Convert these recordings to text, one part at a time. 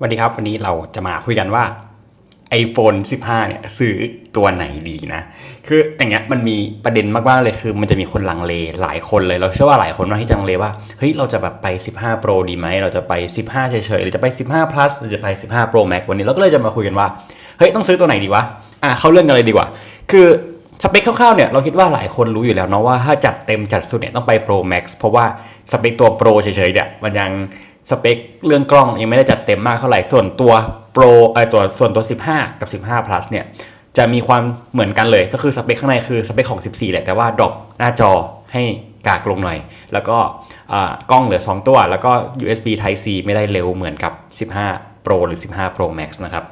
สวัสดีครับวันนี้เราจะมาคุยกันว่า iPhone 15 เนี่ยซื้อตัวไหนดีนะ คืออย่างเงี้ยมันมีประเด็นมากๆเลยคือ มันจะมีคนลังเลหลายคนเลยเราเชื่อว่าหลายคนมากที่จะลังเลว่าเฮ้ยเราจะแบบไป 15 Pro ดีไหมเราจะไป 15 เฉยๆหรือจะไป 15 plus หรือจะไป 15 Pro Max วันนี้เราก็เลยจะมาคุยกันว่าเฮ้ยต้องซื้อตัวไหนดีวะอะเข้าเรื่องกันเลยดีกว่า คือสเปคคร่าวๆเนี่ยเราคิดว่าหลายคนรู้อยู่แล้วเนาะว่าถ้าจัดเต็มจัดสุดเนี่ยต้องไป Pro Max เพราะว่าสเปคตัว Pro เฉยๆเนี่ยมันยัง สเปคเรื่องกล้องยังไม่ได้จัดเต็มมากเท่าไหร่ส่วนตัว Pro ไอตัวส่วนตัว 15 กับ 15 plus เนี่ยจะมีความเหมือนกันเลยก็คือสเปคข้างในคือสเปคของ 14 แหละแต่ว่าดรอปหน้าจอให้กากลงหน่อย แล้วก็กล้องเหลือ 2 ตัว แล้วก็ USB Type C ไม่ได้เร็วเหมือนกับ 15 Pro หรือ 15 Pro Max นะครับ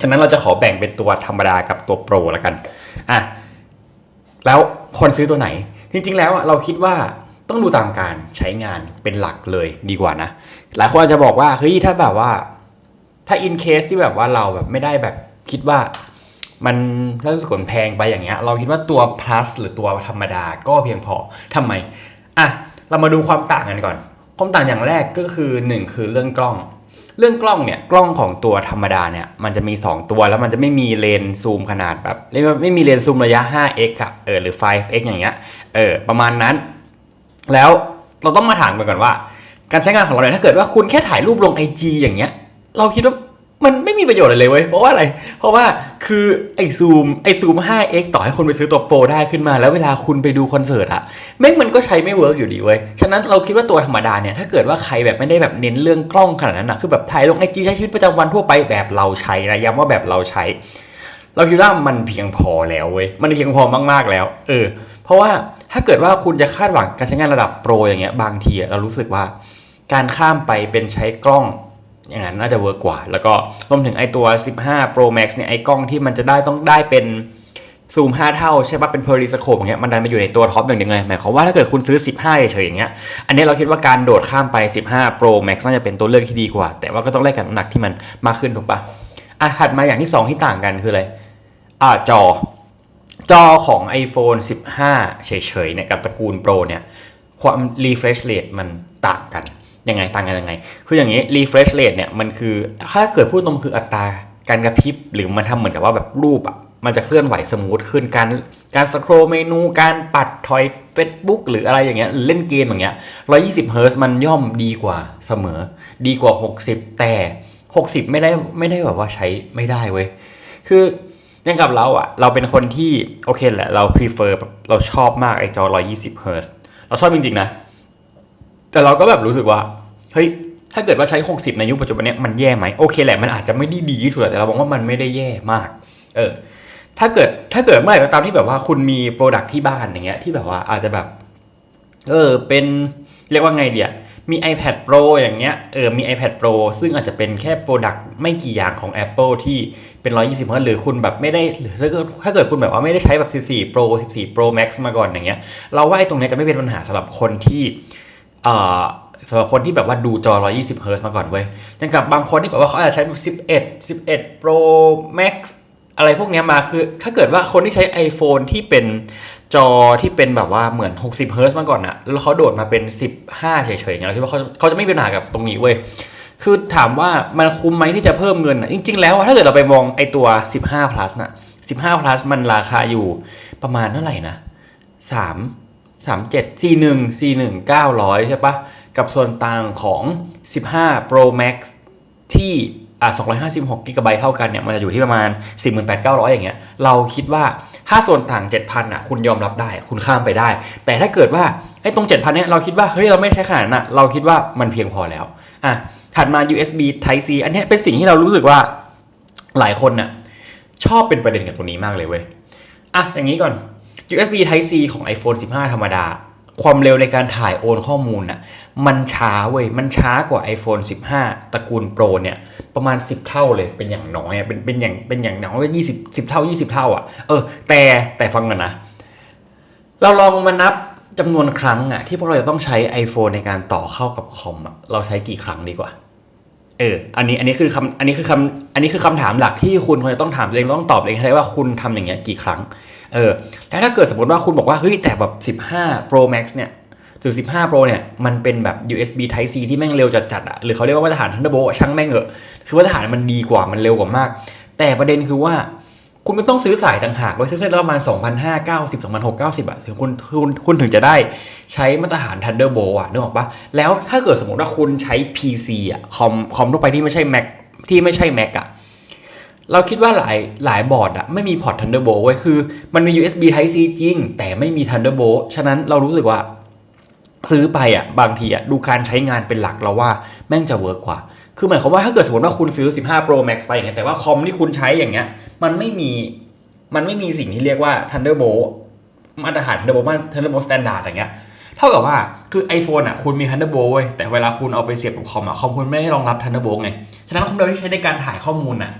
ฉะนั้นเราจะขอแบ่งเป็นตัวธรรมดากับตัว Pro แล้วกันอะแล้วคนซื้อตัวไหน จริง ๆ แล้วอะเราคิดว่า ต้องดูตามการใช้งานเป็นหลักเลยดีกว่านะ หลายคนอาจจะบอกว่าเฮ้ยถ้าแบบว่า ถ้าอินเคสที่แบบว่าเราแบบไม่ได้แบบคิดว่ามันรู้สึกว่าแพงไปอย่างเงี้ย เราคิดว่าตัว plus หรือตัวธรรมดาก็เพียงพอทำไมอะเรามาดูความต่างกันก่อน ความต่างอย่างแรกก็คือ 1 คือเรื่องกล้อง เรื่องกล้องเนี่ยกล้องของตัวธรรมดาเนี่ยมันจะมี 2 ตัวแล้วมันจะไม่มีเลนส์ซูมขนาดแบบไม่มีเลนส์ซูมระยะ 5x อะเออหรือ 5x อย่างเงี้ยเออประมาณนั้น แล้วเราต้องมาถามกันก่อนว่า การใช้งานของเราเนี่ยถ้าเกิดว่าคุณแค่ถ่ายรูปลง IG อย่างเงี้ย เราคิดว่ามันไม่มีประโยชน์อะไรเลยเว้ย เพราะว่าอะไร เพราะว่าคือไอซูมไอซูม 5x ต่อให้คนไปซื้อตัวโปรได้ขึ้นมา แล้วเวลาคุณไปดูคอนเสิร์ตอะแม่งมันก็ใช้ไม่เวิร์กอยู่ดีเว้ย ฉะนั้นเราคิดว่าตัวธรรมดาเนี่ย ถ้าเกิดว่าใครแบบไม่ได้แบบเน้นเรื่องกล้องขนาดนั้นอะคือแบบถ่ายลงไอจีใช้ชีวิตประจำวันทั่วไปแบบเราใช้นะย้ำว่าแบบเราใช้ เราคิดว่ามันเพียงพอแล้วเว้ย มันเพียงพอมากๆแล้ว เออ เพราะว่า ถ้าเกิดว่าคุณจะคาดหวังการใช้งานระดับโปรอย่างเงี้ยบางทีเรารู้สึกว่าการข้ามไปเป็นใช้กล้องอย่างนั้นน่าจะเวิร์กกว่า แล้วก็รวมถึงไอตัว 15 Pro Max เนี่ยไอกล้องที่มันจะได้ต้องได้เป็นซูม 5 เท่าใช่ปะเป็น periscope อย่างเงี้ยมันดันมาอยู่ในตัวท็อปอย่างหนึ่งเลยหมายความว่าถ้าเกิดคุณซื้อ 15 เฉยๆอย่างเงี้ยอันนี้เราคิดว่าการโดดข้ามไป 15 Pro Max น่าจะเป็นตัวเลือกที่ดีกว่า แต่ว่าก็ต้องแลกกับน้ำหนักที่มันมากขึ้นถูกปะอะถัดมาอย่างที่สองที่ต่างกันคืออะไรอ่าจอ จอของ iPhone 15 เฉยๆเนี่ยกับตระกูล Pro เนี่ยความ refresh rate มันต่างกันยังไงต่างกันยังไง คืออย่างนี้ refresh rate เนี่ยมันคือถ้าเกิดพูดตรงคืออัตราการกระพริบหรือมันทำเหมือนกับว่าแบบรูปอะมันจะเคลื่อนไหวสมูทขึ้นการการสครอเมนูการปัดถอย Facebook หรืออะไรอย่างเงี้ยเล่นเกมอย่างเงี้ย120เฮิร์ตซ์มันย่อมดีกว่าเสมอ ดีกว่า 60 แต่ 60 ไม่ได้ไม่ได้แบบว่าใช้ไม่ได้เว้ยคือ ย่างกับเราอะเราเป็นคนที่โอเคแหละ เรา prefer แบบเราชอบมากไอจอ 120เฮิร์ตซ์เราชอบจริงๆนะ แต่เราก็แบบรู้สึกว่า เฮ้ย ถ้าเกิดว่าใช้ 60 ในยุคปัจจุบันเนี้ยมันแย่ไหมโอเคแหละ มันอาจจะไม่ได้ดีที่สุดแต่เรามองว่ามันไม่ได้แย่มาก เออ ถ้าเกิดถ้าเกิดเมื่อไหร่ก็ตามที่แบบว่าคุณมีโปรดักที่บ้านอย่างเงี้ยที่แบบว่าอาจจะแบบ เออ เป็นเรียกว่าไงเดีย มี iPad Pro อย่างเงี้ยเออมี iPad Pro ซึ่งอาจจะเป็นแค่โปรดักไม่กี่อย่างของ Apple ที่เป็น 120เฮิร์ตซ์หรือคุณแบบไม่ได้หรือถ้าเกิดคุณแบบว่าไม่ได้ใช้แบบ 14 Pro 14 Pro Max มาก่อนอย่างเงี้ยเราว่าไอ้ตรงนี้จะไม่เป็นปัญหาสำหรับคนที่เอ่อสำหรับคนที่แบบว่าดูจอ 120เฮิร์ตซ์มาก่อนเว้ยย่างกับบางคนที่แบบว่าเขาอาจจะใช้แบบ11 11 Pro Max อะไรพวกเนี้ยมาคือถ้าเกิดว่าคนที่ใช้ iPhone ที่เป็น จอที่เป็นแบบว่าเหมือน 60เฮิร์ตซ์มาก่อนอะแล้วเขาโดดมาเป็น 15 เฉยๆอย่างเงี้ยเราคิดว่าเขาเขาจะไม่มีปัญหากับตรงนี้เว้ยคือถามว่ามันคุ้มไหมที่จะเพิ่มเงินอะจริง ๆ แล้วถ้าเกิดเราไปมองไอตัว 15 plus น่ะ15 plus มันราคาอยู่ประมาณเท่าไหร่นะ3 3 7 4 1 4 1 900 ใช่ปะกับส่วนต่างของ 15 Pro Max ที่ อะ256กิกะไบต์เท่ากันเนี่ยมันจะอยู่ที่ประมาณ 48,900 อย่างเงี้ยเราคิดว่าถ้าส่วนต่าง 7,000อะคุณยอมรับได้คุณข้ามไปได้ แต่ถ้าเกิดว่าไอ้ตรง 7,000เนี่ยเราคิดว่าเฮ้ยเราไม่ใช้ขนาดนั้นอะเราคิดว่ามันเพียงพอแล้วอะถัดมา USB Type C อันนี้เป็นสิ่งที่เรารู้สึกว่าหลายคนน่ะชอบเป็นประเด็นกับตรงนี้มากเลยเว้ยอะอย่างนี้ก่อน USB Type C ของ iPhone 15 ธรรมดา ความเร็วในการถ่ายโอนข้อมูลน่ะมันช้าเว้ย มันช้ากว่า iPhone 15 ตระกูล Pro เนี่ยประมาณ 10 เท่าเลยเป็นอย่างน้อยเป็นเป็นอย่างเป็นอย่างน้อยยี่สิบสิบเท่า 20 เท่าอะเออแต่แต่ฟังกันนะ เราลองมานับจำนวนครั้งอะที่พวกเราจะต้องใช้ iPhone ในการต่อเข้ากับคอมอะเราใช้กี่ครั้งดีกว่า เออ อันนี้ อันนี้คือคำอันนี้คือคำอันนี้คือคำถามหลักที่คุณควรจะต้องถามตัวเองต้องตอบตัวเองให้ได้ว่าคุณทำอย่างเงี้ยกี่ครั้ง เออ แล้วถ้าเกิดสมมติว่าคุณบอกว่า เฮ้ย แต่แบบ 15 Pro Max เนี่ยส่วน15 Pro เนี่ย มันเป็นแบบ USB Type C ที่แม่งเร็วจัดจัดอะหรือเขาเรียกว่ามาตรฐาน Thunderbolt ช่างแม่งเหอะ คือมาตรฐานมันดีกว่า มันเร็วกว่ามาก แต่ประเด็นคือว่า คุณไม่ต้องซื้อสายต่างหากไว้ซื้อเส้นละประมาณ2,590 2,690อะถึงคุณคุณคุณถึงจะได้ใช้มาตรฐาน Thunderbolt อะนึกออกปะแล้วถ้าเกิดสมมติว่าคุณใช้ PC อะคอมคอมทั่วไปที่ไม่ใช่ Mac ที่ไม่ใช่ Mac อะเราคิดว่าหลายหลายบอร์ดอะไม่มีพอร์ต Thunderbolt ไว้คือ มันมี USB Type C จริง แต่ไม่มี Thunderbolt ฉะนั้นเรารู้สึกว่า ซื้อไปอะบางทีอะดูการใช้งานเป็นหลักเราว่าแม่งจะเวิร์กกว่า คือหมายความว่าถ้าเกิดสมมติว่าคุณซื้อ 15 Pro Max ไปอย่างเงี้ยแต่ว่าคอมที่คุณใช้อย่างเงี้ยมันไม่มีมันไม่มีสิ่งที่เรียกว่า Thunderbolt มาตรฐาน Thunderbolt Thunderbolt Standard อย่างเงี้ย เท่ากับว่าคือ iPhone อะคุณมี Thunderbolt เว้ยแต่เวลาคุณเอาไปเสียบกับคอมอะคอมคุณไม่ได้รองรับ Thunderbolt ไง ฉะนั้นคอมเดียวที่ใช้ในการถ่ายข้อมูลอะ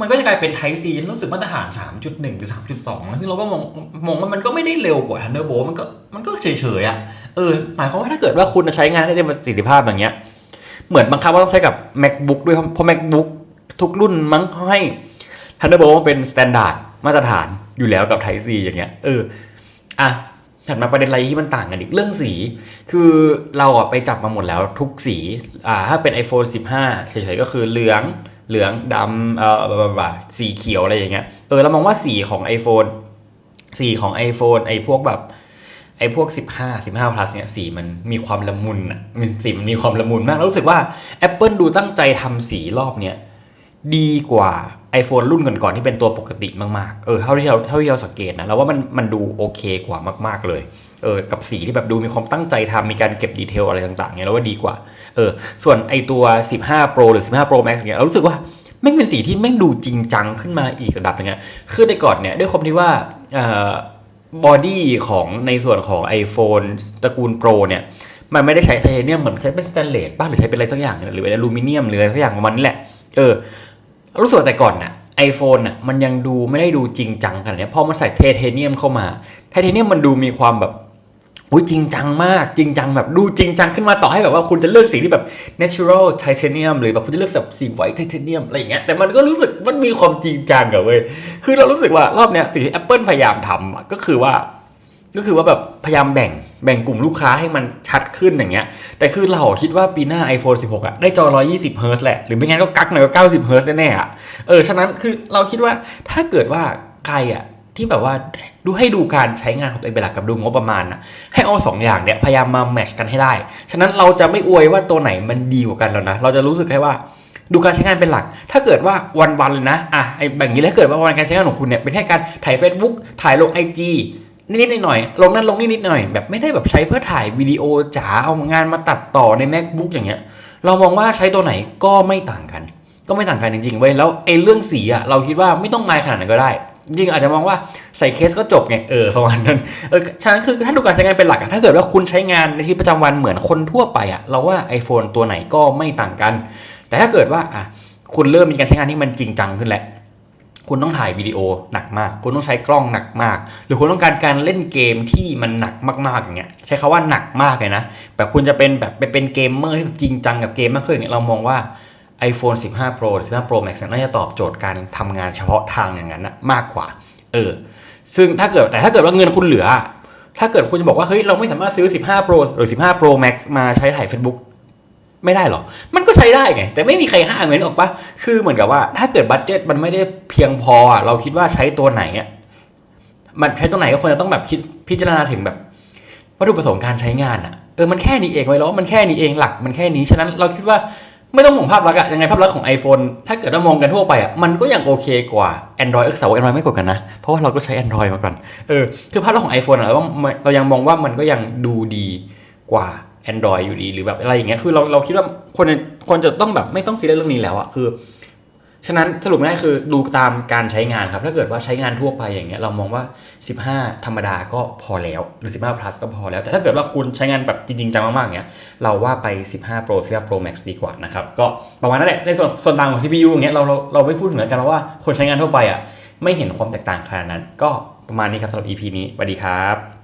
มันก็จะกลายเป็น Type C รู้สึกมาตรฐาน 3.1 หรือ 3.2 ซึ่งเราก็มองมองว่ามันก็ไม่ได้เร็วกว่า Thunderbolt มันก็มันก็เฉยๆอะเออหมายความว่าถ้าเกิดว่าคุณจะใช้งานได้เต็มประสิทธิภาพอย่างเงี้ยเหมือนบังคับว่าต้องใช้กับ macbook ด้วยเพราะ macbook ทุกรุ่นมั้งเขาให้ Thunderbolt เป็นมาตรฐานอยู่แล้วกับ Type C อย่างเงี้ยเอออะ ถัดมาประเด็นอะไรที่มันต่างกันอีกเรื่องสี คือเราอะไปจับมาหมดแล้วทุกสีอ่าถ้าเป็น iPhone 15 เฉยๆก็คือเหลืองเหลืองดำเอ่อบาบบสีเขียวอะไรอย่างเงี้ยเออเรามองว่าสีของ iPhone สีของ iPhone ไอ้พวกแบบไอ้พวก 15 15 plus เนี่ยสีมันมีความละมุนอะมันสีมันมีความละมุนมากแล้วรู้สึกว่า Apple ดูตั้งใจทำสีรอบเนี้ยดีกว่า iPhone รุ่นก่อนๆที่เป็นตัวปกติมากๆ เออเท่าที่เราเท่าที่เราสังเกตนะเราว่ามันมันดูโอเคกว่ามาก ๆเลย เออกับสีที่แบบดูมีความตั้งใจทำมีการเก็บดีเทลอะไรต่างๆเนี่ยเราว่าดีกว่า เออ ส่วนไอตัว 15 Pro หรือ 15 Pro Max เนี่ยเรารู้สึกว่าแม่งเป็นสีที่แม่งดูจริงจังขึ้นมาอีกระดับนึงอะคือในก่อนเนี่ยด้วยความที่ว่าเอ่อบอดี้ของในส่วนของ iPhone ตระกูล Pro เนี่ยมันไม่ได้ใช้ไทเทเนียมเหมือนใช้เป็นสแตนเลสบ้างหรือใช้เป็นอะไรสักอย่างหรือเป็นอลูมิเนียมหรืออะไรสักอย่างประมาณนี้แหละ เออ รู้สึกแต่ก่อนน่ะไอโฟนน่ะมันยังดูไม่ได้ดูจริงจังขนาดนี้พอมันใส่ไทเทเนียมเข้ามาไทเทเนียมมันดูมีความแบบอุ้ยจริงจังมากจริงจังแบบดูจริงจังขึ้นมาต่อให้แบบว่าคุณจะเลือกสีที่แบบ natural titanium หรือแบบคุณจะเลือกแบบสี white titanium อะไรอย่างเงี้ยแต่มันก็รู้สึกมันมีความจริงจังกับเว้ยคือเรารู้สึกว่ารอบเนี้ยสิ่งที่ Apple พยายามทำก็คือว่า ก็คือว่าแบบพยายามแบ่ง แบ่งกลุ่มลูกค้าให้มันชัดขึ้นอย่างเงี้ย แต่คือเราคิดว่าปีหน้า iPhone 16อะได้จอ 120เฮิร์ซแหละ หรือไม่งั้นก็กักหน่อยก็ 90เฮิร์ซแน่ๆอะเออ ฉะนั้นคือเราคิดว่าถ้าเกิดว่าใครอะที่แบบว่าดูให้ดูการใช้งานของตัวเองเป็นหลักกับดูงบประมาณนะให้เอาสองอย่างเนี่ยพยายามมาแมทชกันให้ได้ ฉะนั้นเราจะไม่อวยว่าตัวไหนมันดีกว่ากันแล้วนะ เราจะรู้สึกแค่ว่าดูการใช้งานเป็นหลัก ถ้าเกิดว่าวันๆเลยนะ อะไอ้แบบนี้แล้วเกิดว่าวันการใช้งานของคุณเนี่ยเป็นแค่การถ่าย Facebook ถ่ายลง IG นิดๆหน่อยๆลงนั่นลงนิดๆหน่อยแบบไม่ได้แบบใช้เพื่อถ่ายวิดีโอจ๋าเอางานมาตัดต่อใน macbook อย่างเงี้ย เรามองว่าใช้ตัวไหนก็ไม่ต่างกัน ก็ไม่ต่างกันจริงๆเว้ยแล้วไอ้เรื่องสีอะเราคิดว่าไม่ต้องมายขนาดนั้นก็ได้จริงอาจจะมองว่าใส่เคสก็จบไงเออประมาณนั้นเออฉะนั้นคือถ้าดูการใช้งานเป็นหลักอะถ้าเกิดว่าคุณใช้งานในชีวิตประจำวันเหมือนคนทั่วไปอะเราว่า iPhone ตัวไหนก็ไม่ต่างกัน แต่ถ้าเกิดว่าอะคุณเริ่มมีการใช้งานที่มันจริงจังขึ้นแหละ คุณต้องถ่ายวิดีโอหนักมาก คุณต้องใช้กล้องหนักมาก หรือคุณต้องการการเล่นเกมที่มันหนักมากๆอย่างเงี้ยใช้คาว่าหนักมากเลยนะแบบคุณจะเป็นแบบไปเป็นเกมเมอร์ที่จริงจังกับเกมมากขึ้นอย่างเงี้ยเรามองว่า iPhone 15 Pro 15 Pro Max น่าจะตอบโจทย์การทำงานเฉพาะทางอย่างนั้นนะมากกว่า เออ ซึ่งถ้าเกิดแต่ถ้าเกิดว่าเงินคุณเหลือ ถ้าเกิดคุณจะบอกว่าเฮ้ยเราไม่สามารถซื้อ 15 Pro หรือ 15 Pro Max มาใช้ถ่าย Facebook ไม่ได้หรอ มันก็ใช้ได้ไง แต่ไม่มีใครห้ามเลยนึกออกปะคือเหมือนกับว่า ถ้าเกิดบัตเจ็ตมันไม่ได้เพียงพออะเราคิดว่าใช้ตัวไหนอะมันใช้ตัวไหนก็ควรจะต้องแบบคิดพิจารณาถึงแบบวัตถุประสงค์การใช้งานอะเออมันแค่นี้เองไว้แล้วมันแค่นี้เองหลัก มันแค่นี้ฉะนั้นเราคิดว่าไม่ต้องห่วงภาพลักษณ์อะยังไงภาพลักษณ์ของ iPhone ถ้าเกิดว่ามองกันทั่วไปอะมันก็ยังโอเคกว่า Android เออแต่ว่า Android ไม่กว่ากันนะ เพราะว่าเราก็ใช้ Android มาก่อน เออ คือภาพลักษณ์ของ iPhone อะเราว่าเรายังมองว่ามันก็ยังดูดีกว่า Android อยู่ดี หรือแบบอะไรอย่างเงี้ยคือเราเราคิดว่าคนคนจะต้องแบบไม่ต้องซีเรียสเรื่องนี้แล้วอะคือ ฉะนั้นสรุปง่ายคือดูตามการใช้งานครับ ถ้าเกิดว่าใช้งานทั่วไปอย่างเงี้ยเรามองว่า 15 ธรรมดาก็พอแล้วหรือ 15 plus ก็พอแล้ว แต่ถ้าเกิดว่าคุณใช้งานแบบจริงจังมากๆอย่างเงี้ยเราว่าไป 15 Pro 15 Pro Max ดีกว่านะครับก็ประมาณนั้นแหละในส่วนส่วนต่างของ CPU อย่างเงี้ยเราเราเราไม่พูดถึงแล้วกันเพราะว่าคนใช้งานทั่วไปอะไม่เห็นความแตกต่างขนาดนั้น ก็ประมาณนี้ครับสำหรับ EP นี้สวัสดีครับ